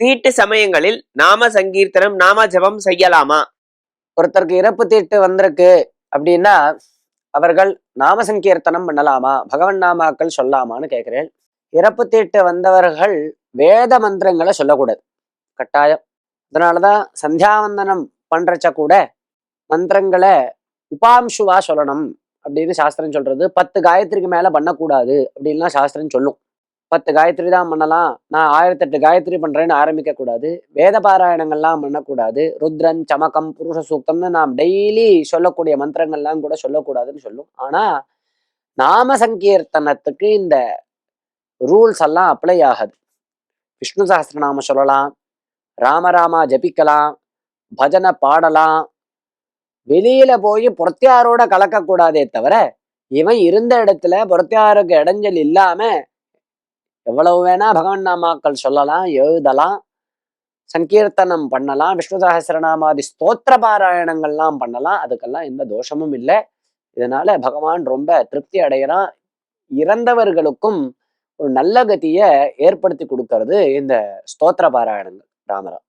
தீட்டு சமயங்களில் நாம சங்கீர்த்தனம் நாம ஜபம் செய்யலாமா? ஒருத்தருக்கு இறப்பு தீட்டு வந்திருக்கு அப்படின்னா அவர்கள் நாம சங்கீர்த்தனம் பண்ணலாமா? பகவன் நாமாக்கள் சொல்லாமான்னு கேட்கிறேன். இறப்பு தீட்டு வந்தவர்கள் வேத மந்திரங்களை சொல்லக்கூடாது. கட்டாயம். அதனாலதான் சந்தியாவந்தனம் பண்றச்ச கூட மந்திரங்களை உபாம்சுவா சொல்லணும் அப்படின்னு சாஸ்திரம் சொல்றது. பத்து காயத்ரிக்கு மேல பண்ணக்கூடாது அப்படின்லாம் சாஸ்திரம் சொல்லும். பத்து காயத்ரி தான் பண்ணலாம். நான் ஆயிரத்தெட்டு காயத்ரி பண்றேன்னு ஆரம்பிக்க கூடாது. வேத பாராயணங்கள்லாம் பண்ணக்கூடாது. ருத்ரன் சமக்கம் புருஷ சூக்தம்னு நாம் டெய்லி சொல்லக்கூடிய மந்திரங்கள்லாம் கூட சொல்லக்கூடாதுன்னு சொல்லும். ஆனா நாம சங்கீர்த்தனத்துக்கு இந்த ரூல்ஸ் எல்லாம் அப்ளை ஆகாது. விஷ்ணு சஹஸ்ரநாம சொல்லலாம். ராமராமா ஜபிக்கலாம். பஜனை பாடலாம். வெளியில போய் பொறத்தியாரோட கலக்கக்கூடாதே தவிர இவன் இருந்த இடத்துல பொறத்தியாருக்கு இடைஞ்சல் இல்லாம எவ்வளவு வேணா பகவன் நாமாக்கள் சொல்லலாம் எழுதலாம் சங்கீர்த்தனம் பண்ணலாம் விஷ்ணு சகசிரநாமாதி ஸ்தோத்திர பாராயணங்கள்லாம் பண்ணலாம். அதுக்கெல்லாம் எந்த தோஷமும் இல்லை. இதனால பகவான் ரொம்ப திருப்தி அடைகிறான். இறந்தவர்களுக்கும் ஒரு நல்ல கதியை ஏற்படுத்தி கொடுக்கறது இந்த ஸ்தோத்திர பாராயணங்கள் ராமராம்